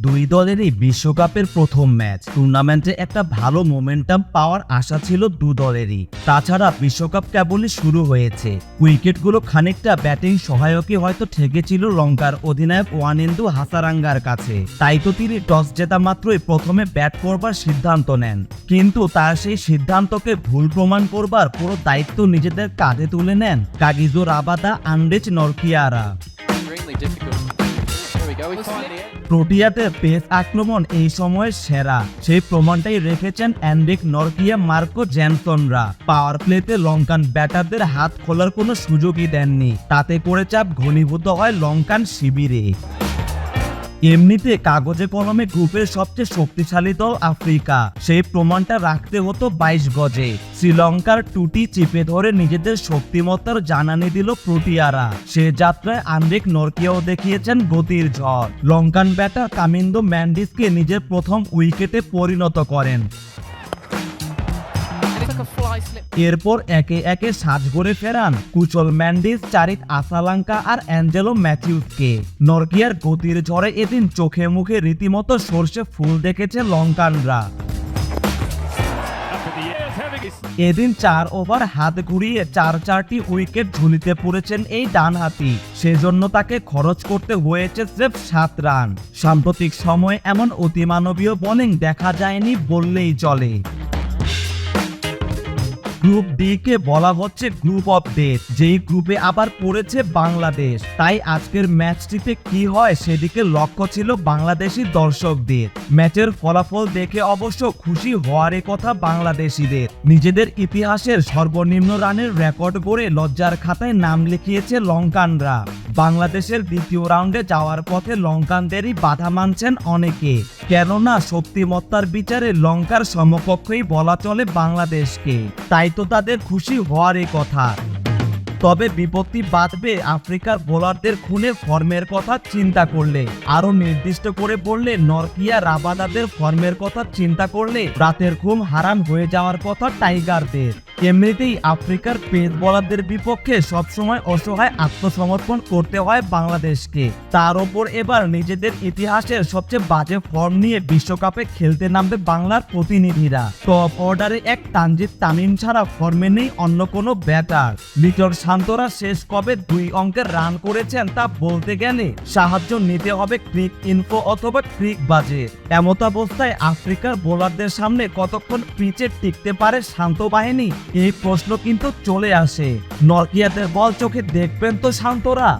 দুই দলেরই বিশ্বকাপের প্রথম ম্যাচ টুর্নামেন্টে একটা ভালো মোমেন্টাম পাওয়ার আশা ছিল দু দলেরই। তাছাড়া বিশ্বকাপ কেবলই শুরু হয়েছে। উইকেটগুলো খানিকটা ব্যাটিং সহায়কই হয়তো ঠেকেছিল লঙ্কার অধিনায়ক ওয়ানেন্দু হাসারাঙ্গার কাছে। তাই তো তিনি টস জেতা মাত্রই প্রথমে ব্যাট করবার সিদ্ধান্ত নেন। কিন্তু তার সেই সিদ্ধান্তকে ভুল প্রমাণ করবার পুরো দায়িত্ব নিজেদের কাঁধে তুলে নেন কাগিজো রাবাদা আন্ডেজ নরকিয়ারা। প্রোটিয়াতে পেস আক্রমণ এই সময়ের সেরা। সেই প্রমাণটাই রেখেছেন অ্যান্ড্রিক নরকিয়া মার্কো জ্যানসনরা। পাওয়ার প্লেতে লঙ্কান ব্যাটারদের হাত খোলার কোনো সুযোগই দেননি। তাতে করে চাপ ঘনীভূত হয় লঙ্কান শিবিরে। এমনিতে কাগজে কলমে গ্রুপের সবচেয়ে শক্তিশালী দল আফ্রিকা। সেই প্রমাণটা রাখতে হতো বাইশ গজে। শ্রীলঙ্কার টুটি চেপে ধরে নিজেদের শক্তিমত্তার জানানি দিল প্রোটিয়ারা। সে যাত্রায় আন্দ্রিক নরকিয়াও দেখিয়েছেন গতির ঝড়। লঙ্কান ব্যাটার কামিন্দো ম্যান্ডিসকে নিজের প্রথম উইকেটে পরিণত করেন। এরপর একে একে সাজ করে ফেরান কুচল ম্যান্ডিস, চারিত আসালাঙ্কা আর অ্যাঞ্জেলো ম্যাথিউসকে। নরকিয়ার গতির ঝড়ে এদিন চোখে মুখে রীতিমতো সর্ষে ফুল দেখেছে লঙ্কানরা। এদিন চার ওভার হাত ঘুরিয়ে চার চারটি উইকেট ঝুলিতে পড়েছেন এই ডানহাতি। সেজন্য তাকে খরচ করতে হয়েছে স্রেফ সাত রান। সাম্প্রতিক সময়ে এমন অতিমানবীয় বোলিং দেখা যায়নি বললেই চলে। গ্রুপ ডি কে বলা হচ্ছে গ্রুপ অফ ডেথ, যেই গ্রুপে আবার পড়েছে বাংলাদেশ। তাই আজকের ম্যাচটিতে কি হয় সেদিকে লক্ষ্য ছিল বাংলাদেশি দর্শকদের। ম্যাচের ফলাফল দেখে অবশ্য খুশি হওয়ারই কথা বাংলাদেশিদের। নিজেদের ইতিহাসের সর্বনিম্ন রানের রেকর্ড গড়ে লজ্জার খাতায় নাম লিখিয়েছে লঙ্কানরা। বাংলাদেশের দ্বিতীয় রাউন্ডে যাওয়ার পথে লঙ্কানদেরই বাধা মানছেন অনেকে। কেননা শক্তিমত্তার বিচারে লঙ্কার সমকক্ষই বলা চলে বাংলাদেশকে। তাই তো তাদের খুশি হওয়ারই কথা। তবে বিপত্তি বাঁধবে আফ্রিকার বোলারদের খুনে ফর্মের কথা চিন্তা করলে। আরও নির্দিষ্ট করে বললে নরকিয়া রাবাদাদের ফর্মের কথা চিন্তা করলে রাতের ঘুম হারাম হয়ে যাওয়ার কথা টাইগারদের। এমনিতেই আফ্রিকার পেস বোলারদের বিপক্ষে সবসময় অসহায় আত্মসমর্পণ করতে হয় বাংলাদেশকে। তার ওপর এবার নিজেদের ইতিহাসের সবচেয়ে বাজে ফর্ম নিয়ে বিশ্বকাপে খেলতে নামবে বাংলার প্রতিনিধিরা। টপ অর্ডারে এক তানজিদ তামিম ছাড়া ফর্মে নেই অন্য কোনো ব্যাটার। লিটন শান্তরা শেষ কবে দুই অঙ্কের রান করেছেন তা বলতে গেলে সাহায্য নিতে হবে ক্রিক ইনফো অথবা ক্রিক বাজে। এমতাবস্থায় আফ্রিকার বোলারদের সামনে কতক্ষণ পিচে টিকতে পারে শান্ত বাহিনী? এই প্রশ্ন কিন্তু চলে আসে। নরকিয়াদের বল চোখে দেখবেন তো শান্তরা।